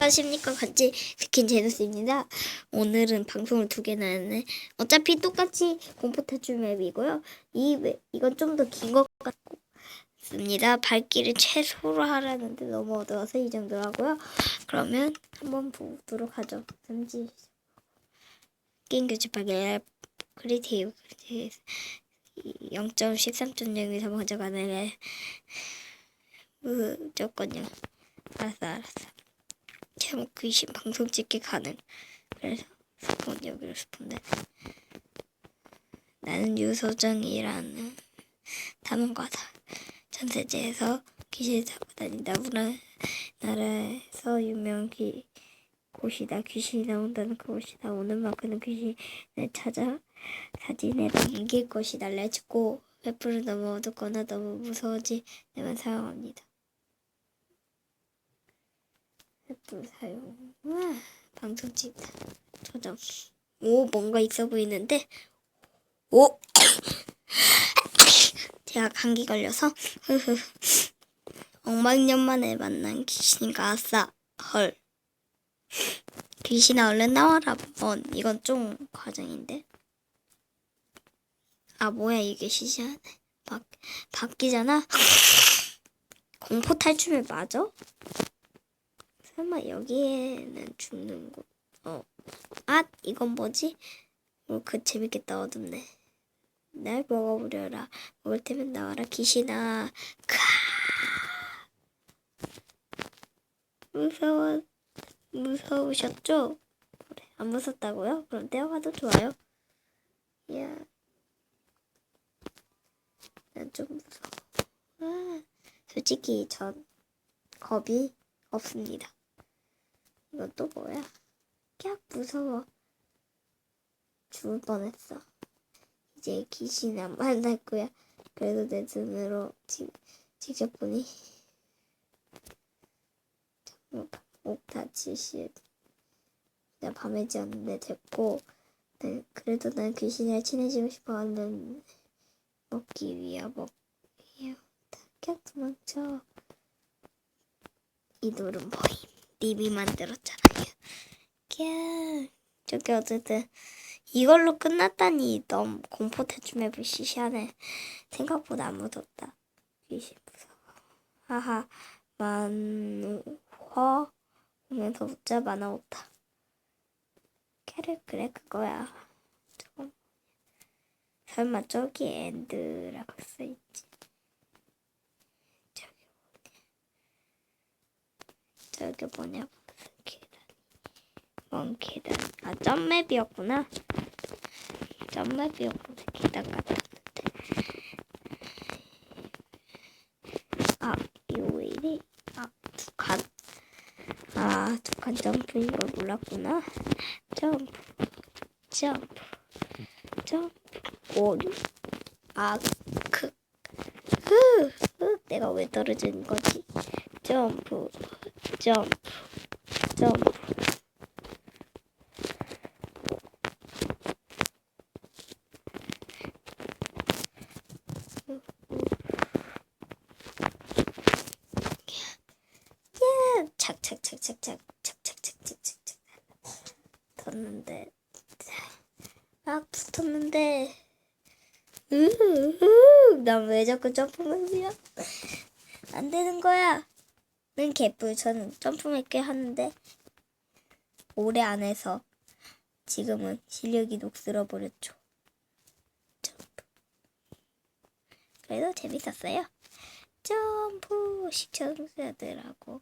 안녕하십니까 간지 스킨 제노스입니다. 오늘은 방송을 두 개나 했네. 어차피 똑같이 공포 탈출 맵이고요. 이 맵, 이건 좀 더 긴 것 같습니다. 발길을 최소로 하라는데 너무 어두워서 이 정도로 하고요. 그러면 한번 보도록 하죠. 잠시 게임 교집하기 크리티브 0.13.0에서 먼저 가는 무조건요. 알았어 알았어. 제목 귀신 방송 찍기 가능. 그래서 스폰 여기로 스폰돼. 나는 유소정이라는 탐험가다. 전 세계에서 귀신을 잡고 다닌다. 우리나라에서 유명한 귀, 곳이다. 귀신이 나온다는 그곳이다. 오는 만큼은 귀신을 찾아 사진에 남길 것이다. 렛츠고. 횃불은 너무 어둡거나 너무 무서워지면 사용합니다. 횃불 사용. 와, 방송 찍다. 저장. 오, 뭔가 있어 보이는데. 오! 제가 감기 걸려서. 흐흐. 억만년 만에 만난 귀신인가 아싸. 헐. 귀신아 얼른 나와라. 번. 이건 좀 과정인데. 아 뭐야 이게 시시하네. 바, 바뀌잖아. 공포 탈출을 맞아? 설마 여기에는 죽는 곳. 어. 아, 이건 뭐지? 어, 그 재밌겠다, 어둡네. 날 먹어보려라. 먹을 테면 나와라, 귀신아. 카. 무서워, 무서우셨죠? 그래, 안 무섭다고요? 그럼 떼어가도 좋아요. 야. 난 좀 무서워. 아, 솔직히 전 겁이 없습니다. 이건 또 뭐야? 깍 무서워. 죽을 뻔했어. 이제 귀신 안 만날 거야. 그래도 내 눈으로 지, 직접 보니 목 다치시. 나 밤에 지었는데 됐고. 네, 그래도 난 귀신이랑 친해지고 싶어 하는 먹기 위해 먹기야. 깍 도망쳐. 이 노름 보임. 님이 만들었잖아요. 캬. 저기 어쨌든 이걸로 끝났다니 너무 공포 탈출 맵을 시시하네. 생각보다 안 무섭다. 귀신 무서워. 하하. 만화 보면서 웃자 만화 없다. 캐를 그래 그거야. 저거 설마 저기 엔드라고 써있지. 저기 저기 뭐냐? 계단. 뭔 계단. 아 점맵이었구나. 점맵이었구나. 계단 같았는데. 아 이거 왜 이래 아두칸아 두 칸 점프인 걸 몰랐구나. 점프. 점프. 점프. 오류 아크. 흐, 흐. 내가 왜 떨어지는 거지? 점프 점프 점프 예. 착착착착착착착착착착. 뒀는데. 아 붙었는데. 으난왜 자꾸 점프맵이야 안 되는 거야. 는 개뿔 저는 점프맵 꽤 하는데 오래 안 해서 지금은 실력이 녹슬어 버렸죠. 점프. 그래도 재밌었어요. 점프 시청자들하고.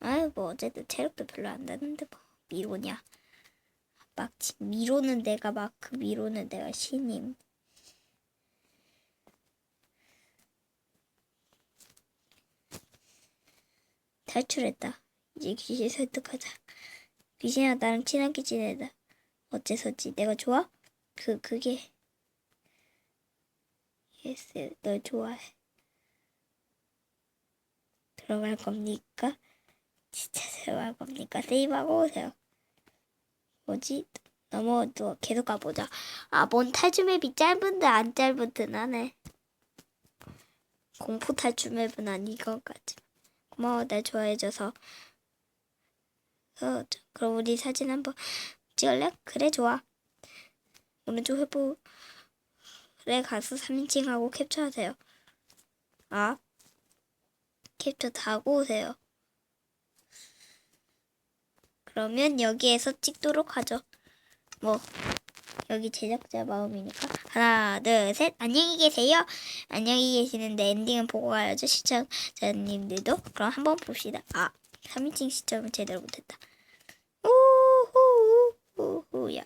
아이 뭐 어쨌든 체력도 별로 안 되는데 뭐 미로냐. 막 지- 미로는 내가 막 그 미로는 내가 신임 탈출했다 이제 귀신 설득하자 귀신아 나랑 친하게 지내다 어째서지 내가 좋아? 그 그게 예스 널 좋아해 들어갈 겁니까? 진짜 들어갈 겁니까? 세이브하고 오세요 뭐지? 어두워. 계속 가보자. 아, 뭔 탈출 맵이 짧은데 안 짧은 듯 하네. 공포 탈출 맵은 아닌 것 같지. 고마워, 날 좋아해줘서. 어, 저- 그럼 우리 사진 한번 찍을래? 그래 좋아. 오른쪽 회복에 가서 3인칭하고 캡처하세요. 아, 캡처 다 하고 오세요. 그러면 여기에서 찍도록 하죠. 뭐 여기 제작자 마음이니까 하나 둘 셋 안녕히 계세요. 안녕히 계시는데 엔딩은 보고 가야죠 시청자님들도 그럼 한번 봅시다. 아 3인칭 시점을 제대로 못했다. 우후 우후야.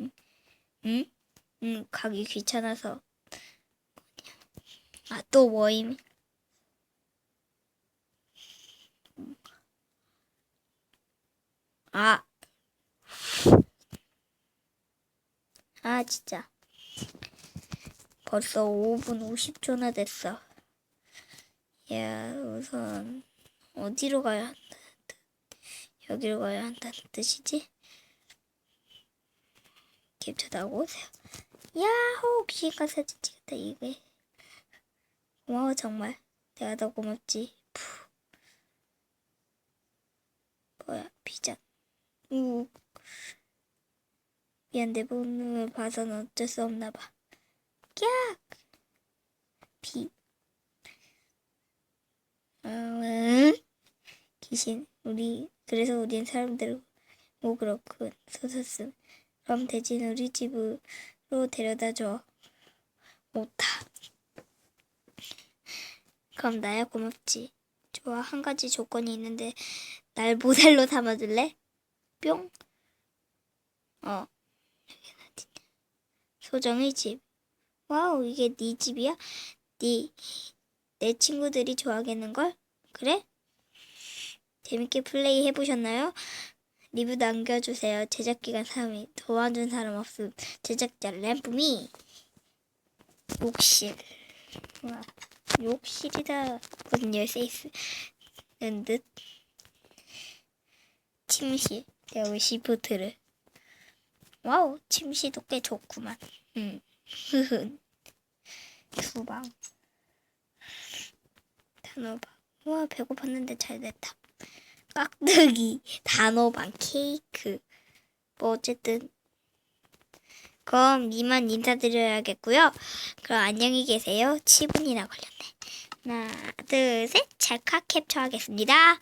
응? 응? 응 가기 귀찮아서. 아또 뭐임? 아. 아, 진짜. 벌써 5분 50초나 됐어. 야, 우선, 어디로 가야 한다는 뜻? 여기로 가야 한다는 뜻이지? 캡처 나고 오세요. 야호! 귀가 사진 찍었다, 이게. 고마워, 정말. 내가 더 고맙지. 푸. 뭐야, 비전. 우. 미안, 내 본능을 봐서는 어쩔 수 없나 봐. 깍! 비. 음, 귀신. 우리, 그래서 우린 사람들, 뭐 그렇군. 소서스. 그럼 대신 우리 집으로 데려다 줘. 못다. 그럼 나야 고맙지. 좋아, 한 가지 조건이 있는데, 날 모델로 삼아줄래? 뿅. 어. 소정의 집. 와우, 이게 네 집이야? 네, 내 친구들이 좋아하겠는걸? 그래? 재밌게 플레이 해보셨나요? 리뷰 남겨주세요. 제작기간 3위. 도와준 사람 없음. 제작자 램프미. 욕실. 와, 욕실이다. 무슨 열쇠 있는 듯. 침실. 왜 시프트를. 와우, 침실도 꽤 좋구만. 음. 흐흐. 주방. 단호박. 우와, 배고팠는데 잘 됐다. 깍두기, 단호박, 케이크. 뭐, 어쨌든. 그럼 이만 인사드려야겠고요. 그럼 안녕히 계세요. 7분이나 걸렸네. 하나, 둘, 셋. 찰칵 캡처하겠습니다.